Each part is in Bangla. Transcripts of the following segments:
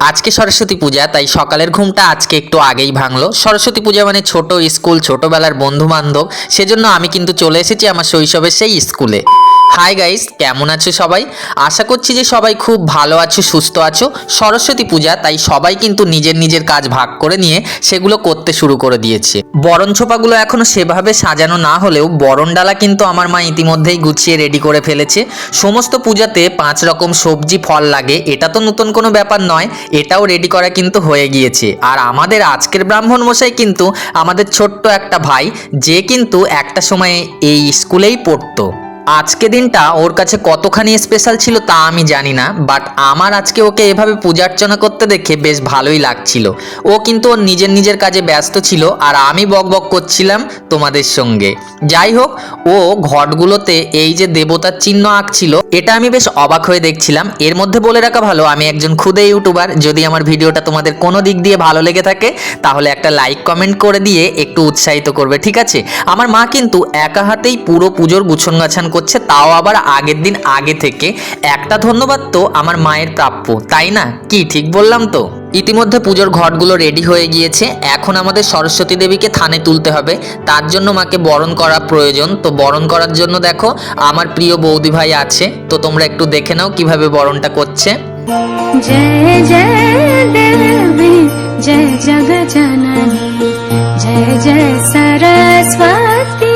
আজকে সরস্বতী পূজা, তাই সকালের ঘুমটা আজকে একটু আগেই ভাঙলো। সরস্বতী পূজা মানে ছোট স্কুল, ছোটবেলার বন্ধু বান্ধব সেজন্য আমি কিন্তু চলে এসেছি আমার শৈশবের সেই স্কুলে। হাই গাইস কেমন আছো সবাই? আশা করছি যে সবাই খুব ভালো আছো, সুস্থ আছো। সরস্বতী পূজা, তাই সবাই কিন্তু নিজের নিজের কাজ ভাগ করে নিয়ে সেগুলো করতে শুরু করে দিয়েছে। বরণ ছোপাগুলো এখনও সেভাবে সাজানো না হলেও বরণ ডালা কিন্তু আমার মা ইতিমধ্যেই গুছিয়ে রেডি করে ফেলেছে। সমস্ত পূজাতে পাঁচ রকম সবজি, ফল লাগে। এটা তো নতুন কোনো ব্যাপার নয়। এটাও রেডি করা কিন্তু হয়ে গিয়েছে। আর আমাদের আজকের ব্রাহ্মণ মশাই কিন্তু আমাদের ছোট্ট একটা ভাই, যে কিন্তু একটা সময়ে এই স্কুলেই পড়তো। আজকে দিনটা ওর কাছে কতখানি স্পেশাল ছিল তা আমি জানি না বাট আমার আজকে ওকে এভাবে পূজা অর্চনা করতে দেখে বেশ ভালোই লাগছিল। ও কিন্তু ওর নিজের নিজের কাজে ব্যস্ত ছিল আর আমি বক বক করছিলাম তোমাদের সঙ্গে। যাই হোক, ও ঘটগুলোতে এই যে দেবতার চিহ্ন আঁকছিল, এটা আমি বেশ অবাক হয়ে দেখছিলাম। এর মধ্যে বলে রাখা ভালো, আমি একজন খুদে ইউটিউবার, যদি আমার ভিডিওটা তোমাদের কোনো দিক দিয়ে ভালো লেগে থাকে, তাহলে একটা লাইক কমেন্ট করে দিয়ে একটু উৎসাহিত করবে, ঠিক আছে? আমার মা কিন্তু একা হাতেই পুরো পুজোর গুছন গাছান করছে তাও আবার আগের দিন আগে থেকে। একটা ধন্যবাদ তো আমার মায়ের প্রাপ্য, তাই না? কি, ঠিক বললাম তো? ইতিমধ্যে পুজোর ঘটগুলো রেডি হয়ে গিয়েছে। এখন আমাদের সরস্বতী দেবীকে থানে তুলতে হবে। তার জন্য মাকে বরণ করা প্রয়োজন। তো বরণ করার জন্য দেখো, আমার প্রিয় বৌদি ভাই আছে। তো তোমরা একটু দেখে নাও কীভাবে বরণটা করছে। জয় জয় জয় জয় জয় সরস্বতী।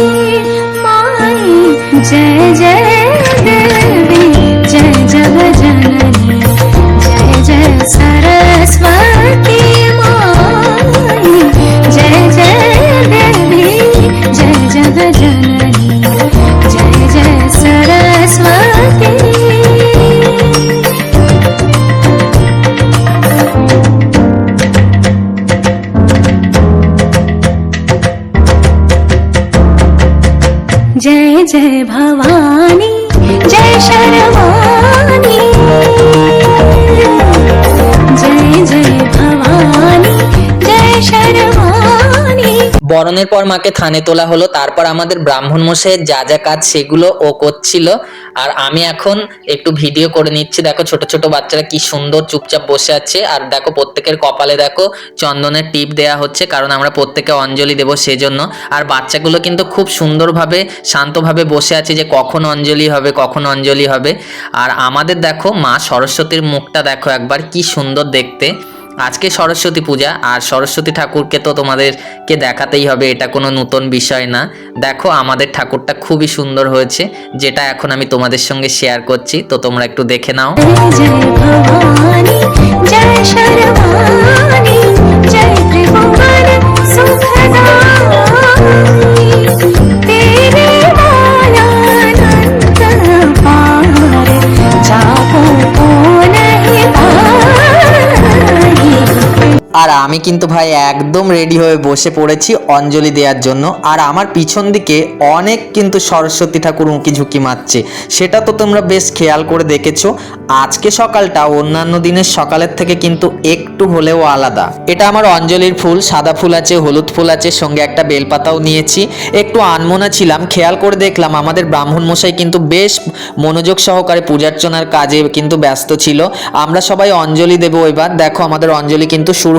जय जय भवानी। বরণের পর মাকে থানে তোলা হলো, তারপর আমাদের ব্রাহ্মণ মশাইয়ের যা যা কাজ সেগুলো ও করছিল। আর আমি এখন একটু ভিডিও করে নিচ্ছি। দেখো ছোট ছোট বাচ্চারা কি সুন্দর চুপচাপ বসে আছে। আর দেখো প্রত্যেকের কপালে দেখো চন্দনের টিপ দেয়া হচ্ছে, কারণ আমরা প্রত্যেকে অঞ্জলি দেবো সেজন্য। আর বাচ্চাগুলো কিন্তু খুব সুন্দরভাবে, শান্তভাবে বসে আছে যে কখন অঞ্জলি হবে, কখন অঞ্জলি হবে। আর আমাদের দেখো মা সরস্বতীর মুখটা দেখো একবার, কি সুন্দর দেখতে। আজকে সরস্বতী পূজা, আর সরস্বতী ঠাকুরকে তো তোমাদেরকে দেখাতেই হবে, এটা কোনো নতুন বিষয় না। দেখো, আমাদের ঠাকুরটা খুবই সুন্দর হয়েছে, যেটা এখন আমি তোমাদের সঙ্গে শেয়ার করছি, তো তোমরা একটু দেখে নাও। আর আমি কিন্তু ভাই একদম রেডি হয়ে বসে পড়েছি অঞ্জলি দেওয়ার জন্য। আর আমার পিছন দিকে অনেক কিন্তু সরস্বতী ঠাকুর উঁকি ঝুঁকি মারছে। সেটা তো তোমরা বেশ খেয়াল করে দেখেছ। আজকে সকালটা অন্যান্য দিনের সকালের থেকে কিন্তু একটু হলেও আলাদা। এটা আমার অঞ্জলির ফুল, সাদা ফুল আছে, হলুদ ফুল আছে, সঙ্গে একটা বেলপাতাও নিয়েছি। একটু আনমোনা ছিলাম, খেয়াল করে দেখলাম আমাদের ব্রাহ্মণ মশাই কিন্তু বেশ মনোযোগ সহকারে পূজার্চনার কাজে কিন্তু ব্যস্ত ছিল। আমরা সবাই অঞ্জলি দেবো এবার। দেখো আমাদের অঞ্জলি কিন্তু শুরু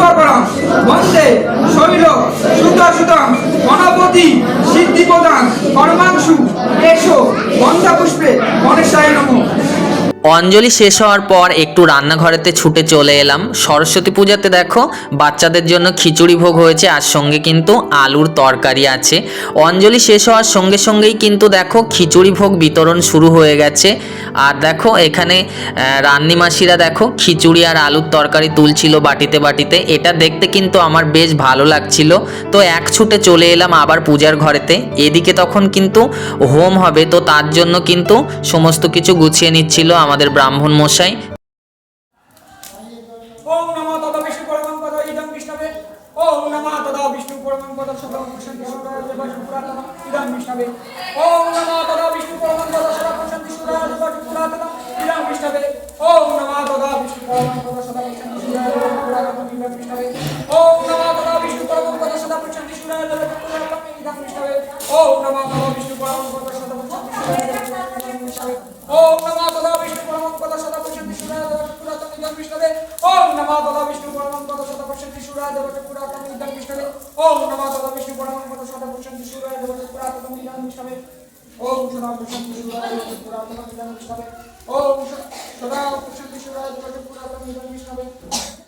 শুভকরম বন্দে শৈল সুতা সুতাম গণপতি সিদ্ধি প্রদান কর্মাংশু এসো। গন্ধা পুষ্পে গণেশায় নমঃ। অঞ্জলি শেষ হওয়ার পর একটু রান্নাঘরেতে ছুটে চলে এলাম। সরস্বতী পূজাতে দেখো, বাচ্চাদের জন্য খিচুড়ি ভোগ হয়েছে, আর সঙ্গে কিন্তু আলুর তরকারি আছে। অঞ্জলি শেষ হওয়ার সঙ্গে সঙ্গেই কিন্তু দেখো, খিচুড়ি ভোগ বিতরণ শুরু হয়ে গেছে। আর দেখো, এখানে রান্নিমাসিরা দেখো, খিচুড়ি আর আলুর তরকারি তুলছিল বাটিতে বাটিতে। এটা দেখতে কিন্তু আমার বেশ ভালো লাগছিল। তো এক ছুটে চলে এলাম আবার পূজার ঘরেতে। এদিকে তখন কিন্তু হোম হবে, তো তার জন্য কিন্তু সমস্ত কিছু গুছিয়ে নিচ্ছিল আমার আমাদের ব্রাহ্মণ মশাই। ওম নমো তদা বিষ্ণু পরমং পদ ইদং বিষ্ণবে। ওম নমো তদা পুরাতন ইদং বিষ্ণবে ওম নমো তদা বিষ্ণু পরমং পদ সদা প্রশান্তি সুরায় দেব পুরাতন ইদং বিষ্ণবে ওম সদা প্রশান্তি সুরায় দেব পুরাতন ইদং বিষ্ণবে ওম সদা প্রশান্তি সুরায় দেব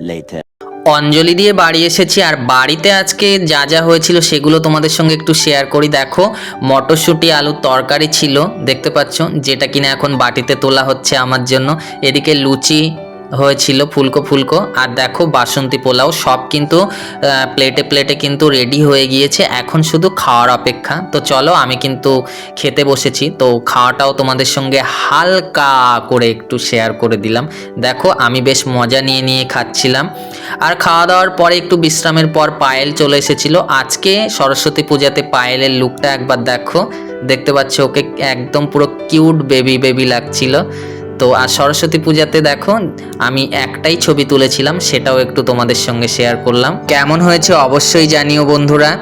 Later. অঞ্জলি দিয়ে বাড়ি এসেছি আর বাড়িতে আজকে যা যা হয়েছিল সেগুলো তোমাদের সঙ্গে একটু শেয়ার করি দেখো, মটরশুঁটি, আলুর তরকারি ছিল, দেখতে পাচ্ছ, যেটা কিনা এখন বাটিতে তোলা হচ্ছে আমার জন্য এদিকে লুচি হয়েছিল ফুলকো ফুলকো। আর দেখো, বাসন্তী পোলাও সব কিন্তু প্লেটে প্লেটে কিন্তু রেডি হয়ে গিয়েছে। এখন শুধু খাওয়ার অপেক্ষা। তো চলো, আমি কিন্তু খেতে বসেছি। তো খাওয়াটাও তোমাদের সঙ্গে হালকা করে একটু শেয়ার করে দিলাম। দেখো, আমি বেশ মজা নিয়ে নিয়ে খাচ্ছিলাম। আর খাওয়া দাওয়ার পরে একটু বিশ্রামের পর পায়েল চলে এসেছিল। আজকে সরস্বতী পূজাতে পায়েলের লুকটা একবার দেখো। দেখতে পাচ্ছ, ওকে একদম পুরো কিউট বেবি বেবি লাগছিল। তো আর সরস্বতী পূজাতে দেখো, আমি একটাই ছবি তুলেছিলাম, সেটাও একটু তোমাদের সঙ্গে শেয়ার করলাম। কেমন হয়েছে অবশ্যই জানিও বন্ধুরা।